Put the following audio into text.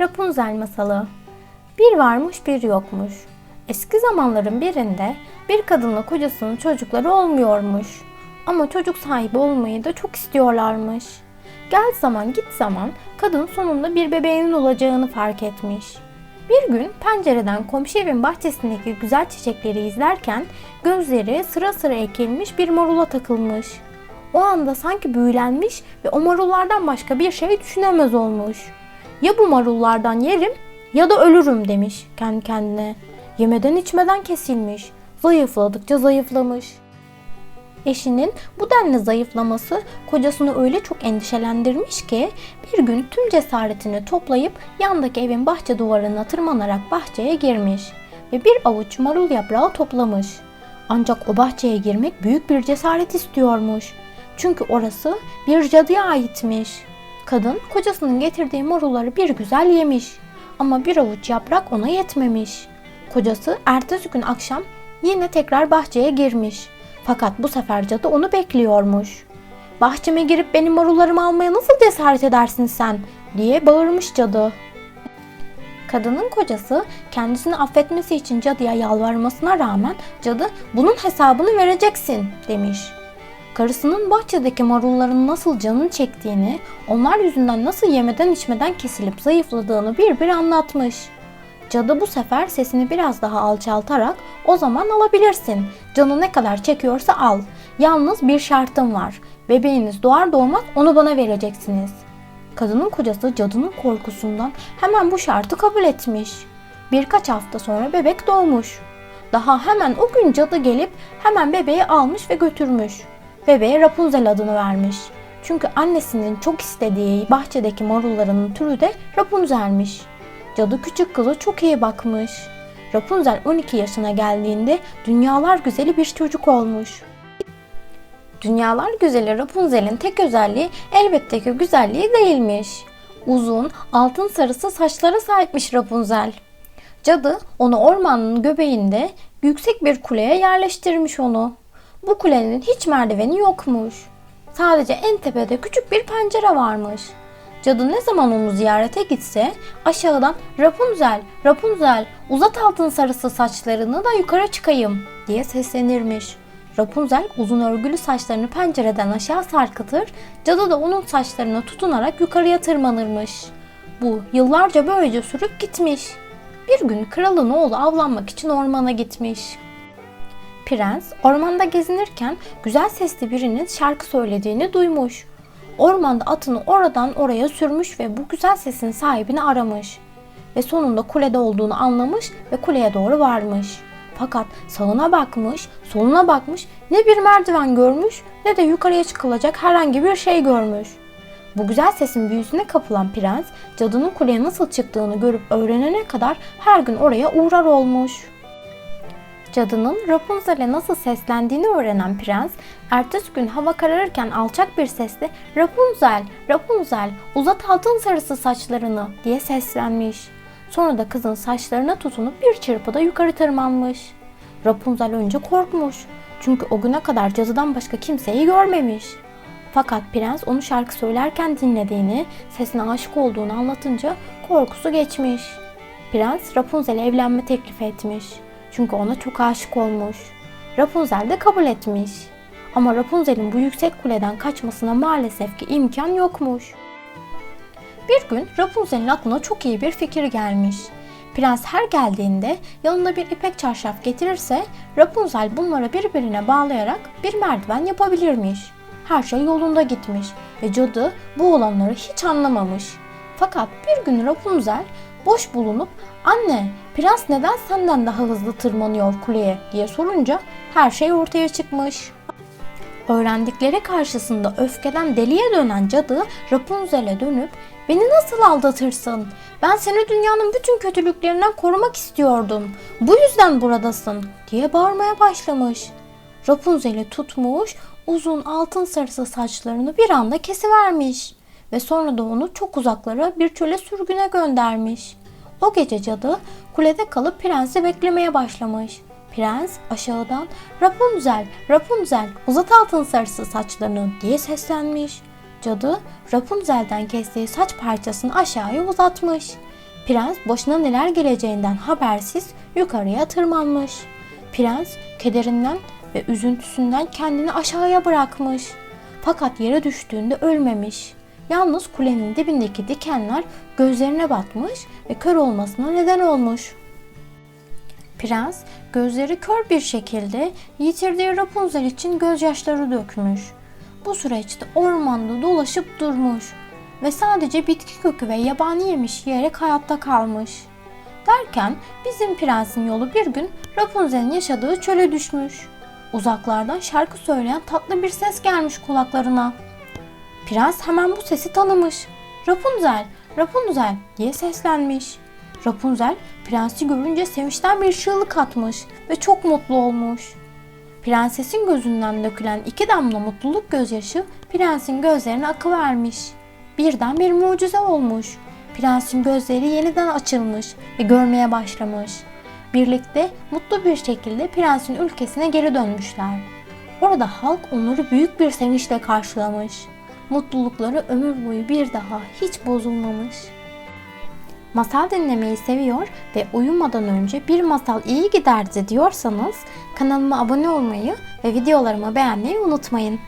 Rapunzel masalı. Bir varmış bir yokmuş. Eski zamanların birinde bir kadınla kocasının çocukları olmuyormuş. Ama çocuk sahibi olmayı da çok istiyorlarmış. Gel zaman git zaman kadın sonunda bir bebeğinin olacağını fark etmiş. Bir gün pencereden komşu evin bahçesindeki güzel çiçekleri izlerken gözleri sıra sıra ekilmiş bir marula takılmış. O anda sanki büyülenmiş ve o marullardan başka bir şey düşünemez olmuş. Ya bu marullardan yerim ya da ölürüm demiş kendi kendine. Yemeden içmeden kesilmiş. Zayıfladıkça zayıflamış. Eşinin bu denli zayıflaması kocasını öyle çok endişelendirmiş ki bir gün tüm cesaretini toplayıp yandaki evin bahçe duvarına tırmanarak bahçeye girmiş ve bir avuç marul yaprağı toplamış. Ancak o bahçeye girmek büyük bir cesaret istiyormuş. Çünkü orası bir cadıya aitmiş. Kadın kocasının getirdiği marulları bir güzel yemiş. Ama bir avuç yaprak ona yetmemiş. Kocası ertesi gün akşam yine tekrar bahçeye girmiş. Fakat bu sefer cadı onu bekliyormuş. Bahçeme girip benim marullarımı almaya nasıl cesaret edersin sen? diye bağırmış cadı. Kadının kocası kendisini affetmesi için cadıya yalvarmasına rağmen cadı bunun hesabını vereceksin demiş. Karısının bahçedeki marulların nasıl canını çektiğini, onlar yüzünden nasıl yemeden içmeden kesilip zayıfladığını bir bir anlatmış. Cadı bu sefer sesini biraz daha alçaltarak o zaman alabilirsin. Canı ne kadar çekiyorsa al. Yalnız bir şartım var. Bebeğiniz doğar doğmaz onu bana vereceksiniz. Kadının kocası cadının korkusundan hemen bu şartı kabul etmiş. Birkaç hafta sonra bebek doğmuş. Daha hemen o gün cadı gelip hemen bebeği almış ve götürmüş. Bebeğe Rapunzel adını vermiş. Çünkü annesinin çok istediği bahçedeki marullarının türü de Rapunzel'miş. Cadı küçük kızı çok iyi bakmış. Rapunzel 12 yaşına geldiğinde dünyalar güzeli bir çocuk olmuş. Dünyalar güzeli Rapunzel'in tek özelliği elbette ki güzelliği değilmiş. Uzun, altın sarısı saçlara sahipmiş Rapunzel. Cadı onu ormanın göbeğinde yüksek bir kuleye yerleştirmiş onu. Bu kulenin hiç merdiveni yokmuş. Sadece en tepede küçük bir pencere varmış. Cadı ne zaman onu ziyarete gitse aşağıdan Rapunzel, Rapunzel uzat altın sarısı saçlarını da yukarı çıkayım diye seslenirmiş. Rapunzel uzun örgülü saçlarını pencereden aşağı sarkıtır, cadı da onun saçlarına tutunarak yukarıya tırmanırmış. Bu yıllarca böylece sürüp gitmiş. Bir gün kralın oğlu avlanmak için ormana gitmiş. Prens ormanda gezinirken güzel sesli birinin şarkı söylediğini duymuş. Ormanda atını oradan oraya sürmüş ve bu güzel sesin sahibini aramış. Ve sonunda kulede olduğunu anlamış ve kuleye doğru varmış. Fakat sağına bakmış, soluna bakmış, ne bir merdiven görmüş ne de yukarıya çıkılacak herhangi bir şey görmüş. Bu güzel sesin büyüsüne kapılan prens, cadının kuleye nasıl çıktığını görüp öğrenene kadar her gün oraya uğrar olmuş. Cadının Rapunzel'e nasıl seslendiğini öğrenen prens, ertesi gün hava kararırken alçak bir sesle Rapunzel, Rapunzel uzat altın sarısı saçlarını diye seslenmiş. Sonra da kızın saçlarına tutunup bir çırpıda yukarı tırmanmış. Rapunzel önce korkmuş. Çünkü o güne kadar cadıdan başka kimseyi görmemiş. Fakat prens onu şarkı söylerken dinlediğini, sesine aşık olduğunu anlatınca korkusu geçmiş. Prens Rapunzel'e evlenme teklif etmiş. Çünkü ona çok aşık olmuş. Rapunzel de kabul etmiş. Ama Rapunzel'in bu yüksek kuleden kaçmasına maalesef ki imkan yokmuş. Bir gün Rapunzel'in aklına çok iyi bir fikir gelmiş. Prens her geldiğinde yanında bir ipek çarşaf getirirse Rapunzel bunları birbirine bağlayarak bir merdiven yapabilirmiş. Her şey yolunda gitmiş ve cadı bu olanları hiç anlamamış. Fakat bir gün Rapunzel boş bulunup anne prens neden senden daha hızlı tırmanıyor kuleye diye sorunca her şey ortaya çıkmış. Öğrendikleri karşısında öfkeden deliye dönen cadı Rapunzel'e dönüp Beni nasıl aldatırsın? Ben seni dünyanın bütün kötülüklerinden korumak istiyordum. Bu yüzden buradasın diye bağırmaya başlamış. Rapunzel'i tutmuş, uzun altın sarısı saçlarını bir anda kesivermiş ve sonra da onu çok uzaklara bir çöle sürgüne göndermiş. O gece cadı kulede kalıp prensi beklemeye başlamış. Prens aşağıdan Rapunzel, Rapunzel uzat altın sarısı saçlarını diye seslenmiş. Cadı Rapunzel'den kestiği saç parçasını aşağıya uzatmış. Prens başına neler geleceğinden habersiz yukarıya tırmanmış. Prens kederinden ve üzüntüsünden kendini aşağıya bırakmış. Fakat yere düştüğünde ölmemiş. Yalnız kulenin dibindeki dikenler gözlerine batmış ve kör olmasına neden olmuş. Prens gözleri kör bir şekilde yitirdiği Rapunzel için gözyaşları dökmüş. Bu süreçte ormanda dolaşıp durmuş ve sadece bitki kökü ve yabani yemiş yiyerek hayatta kalmış. Derken bizim prensin yolu bir gün Rapunzel'in yaşadığı çöle düşmüş. Uzaklardan şarkı söyleyen tatlı bir ses gelmiş kulaklarına. Prens hemen bu sesi tanımış. Rapunzel, Rapunzel diye seslenmiş. Rapunzel prensi görünce sevinçten bir çığlık atmış ve çok mutlu olmuş. Prensesin gözünden dökülen iki damla mutluluk gözyaşı prensin gözlerine akıvermiş. Birden bir mucize olmuş. Prensin gözleri yeniden açılmış ve görmeye başlamış. Birlikte mutlu bir şekilde prensin ülkesine geri dönmüşler. Orada halk onları büyük bir sevinçle karşılamış. Mutlulukları ömür boyu bir daha hiç bozulmamış. Masal dinlemeyi seviyor ve uyumadan önce bir masal iyi giderdi diyorsanız kanalıma abone olmayı ve videolarımı beğenmeyi unutmayın.